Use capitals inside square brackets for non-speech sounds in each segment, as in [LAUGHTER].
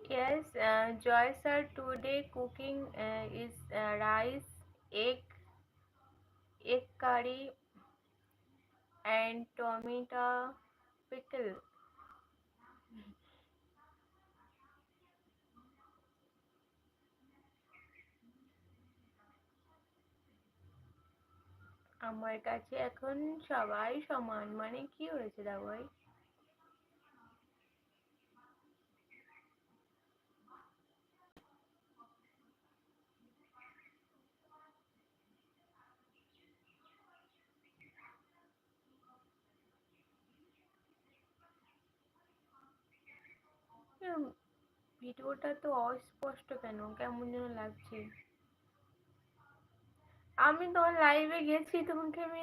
Yes, uh, Joy sir, today cooking uh, is uh, rice, egg, egg curry, and tomato pickle. আমার কাছে এখন সবাই সমান মানে কি হয়েছে দাবাই ভিডিওটা তো অস্পষ্ট কেন? কেমন যেন লাগছে। আমি তোমার লাইভে গেছি, তোমাকে আমি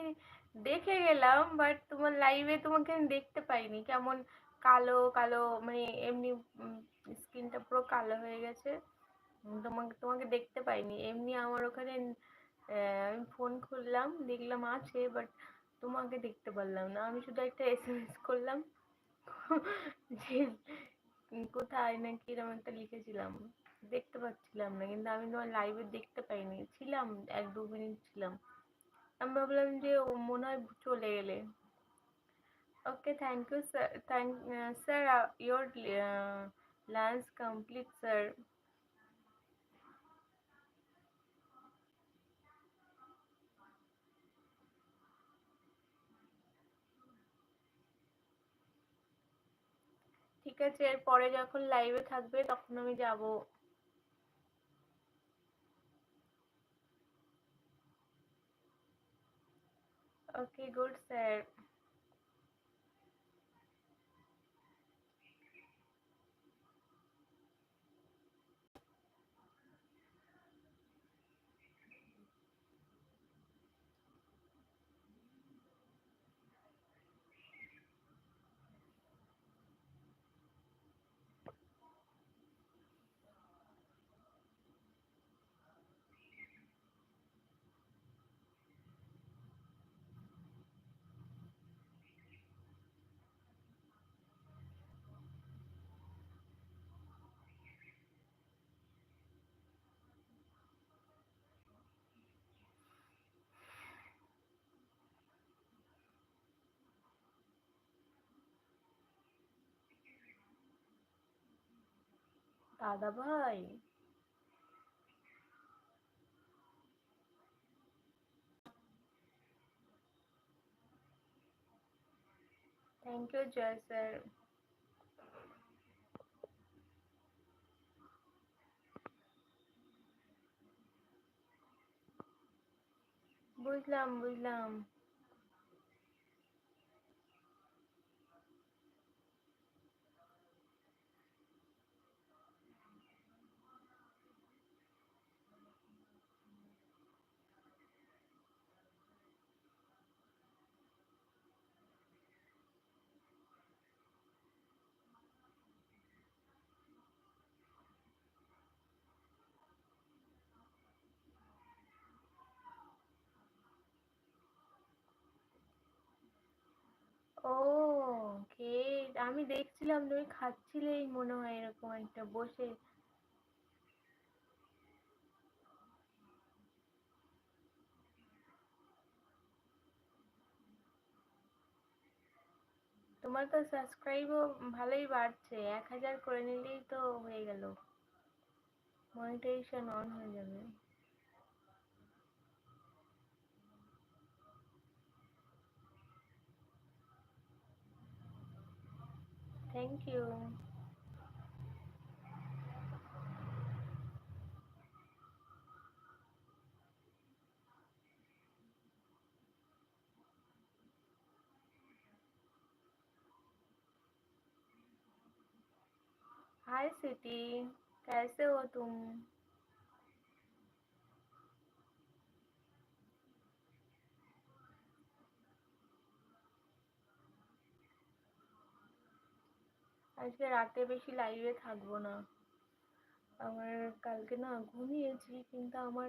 দেখে গেলাম বাট তোমার লাইভে তোমাকে আমি দেখতে পাইনি। কেমন কালো কালো মানে এমনি স্কিনটা পুরো কালো হয়ে গেছে। তোমাকে তোমাকে দেখতে পাইনি। এমনি আমার ওখানে আমি ফোন খুললাম, দেখলাম আছে বাট তোমাকে দেখতে পারলাম না। আমি শুধু একটা এস এম এস করলাম। [LAUGHS] যে কোথায় না কিরম একটা লিখেছিলাম, দেখতে পাচ্ছিলাম না, কিন্তু আমি তোমার লাইভে দেখতে পাইনি, ছিলাম, এক দু মিনিট ছিলাম। আমি ভাবলাম যে ও মনে হয় চলে গেলে okay thank you sir thank sir your lunch complete sir আছে এরপরে যখন লাইভে থাকবে তখন আমি যাব। ওকে গুড স্যার দাদা ভাই। থ্যাংক ইউ জয় স্যার বুঝলাম বুঝলাম ও কে আমি দেখছিলাম তুমি খাচ্ছিলেই মনে হয় এরকম একটা বসে। তোমার তো সাবস্ক্রাইবও ভালোই বাড়ছে, এক হাজার করে নিলেই তো হয়ে গেল। মনিটাইজেশন অন হয়ে যাবে। थैंक यू हाय सिटी कैसे हो तुम? আজকে রাতে বেশি লাইভে থাকব না। আমার কালকে না ঘুমিয়েছি কিন্তু আমার